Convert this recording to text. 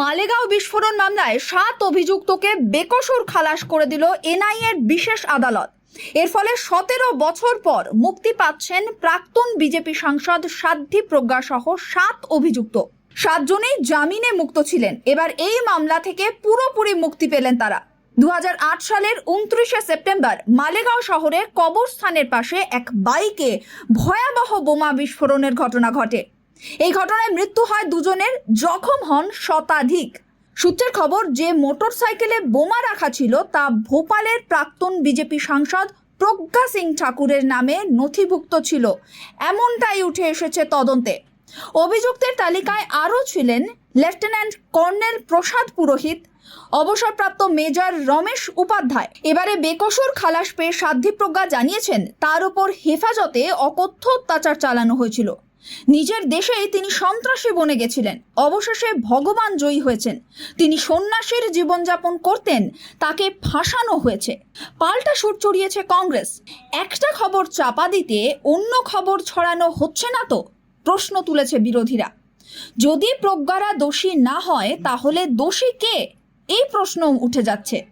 মালেগাঁও বিস্ফোরণ মামলায় সাত অভিযুক্তকে বেকসুর খালাস করে দিল এনআইএর বিশেষ আদালত। এর ফলে সতেরো বছর পর মুক্তি পাচ্ছেন প্রাক্তন বিজেপি সাংসদ সাধ্বী প্রজ্ঞা সহ সাত অভিযুক্ত। সাতজনেই জামিনে মুক্ত ছিলেন। এবার এই মামলা থেকে পুরোপুরি মুক্তি পেলেন তারা। দু হাজার আট সালের উনত্রিশে সেপ্টেম্বর মালেগাঁও শহরের কবরস্থানের পাশে এক বাইকে ভয়াবহ বোমা বিস্ফোরণের ঘটনা ঘটে। এই ঘটনায় মৃত্যু হয় দুজনের, জখম হন শতাধিক। সূত্রের খবর, যে মোটরসাইকেলে বোমা রাখা ছিল তা ভোপালের প্রাক্তন বিজেপি সাংসদ প্রজ্ঞা সিং ঠাকুরের নামে নথিভুক্ত ছিল। এমনটাই উঠে এসেছে তদন্তে। অভিযুক্তের তালিকায় আরও ছিলেন লেফটেন্যান্ট কর্নেল প্রসাদ পুরোহিত, অবসরপ্রাপ্ত মেজর রমেশ উপাধ্যায়। এবারে বেকসুর খালাস পেয়ে সাধ্বী প্রজ্ঞা জানিয়েছেন, তার উপর হেফাজতে অকথ্য অত্যাচার চালানো হয়েছিল। নিজের দেশেই তিনি সন্ত্রাসী বনে গেছিলেন। অবশেষে ভগবান জয়ী হয়েছেন। তিনি সন্ন্যাসীর জীবনযাপন করতেন, তাকে ফাঁসানো হয়েছে। পাল্টা সুর চড়িয়েছে কংগ্রেস। একটা খবর চাপা দিতে অন্য খবর ছড়ানো হচ্ছে না তো? প্রশ্ন তুলেছে বিরোধীরা। যদি প্রজ্ঞারা দোষী না হয়, তাহলে দোষী কে? এই প্রশ্ন উঠে যাচ্ছে।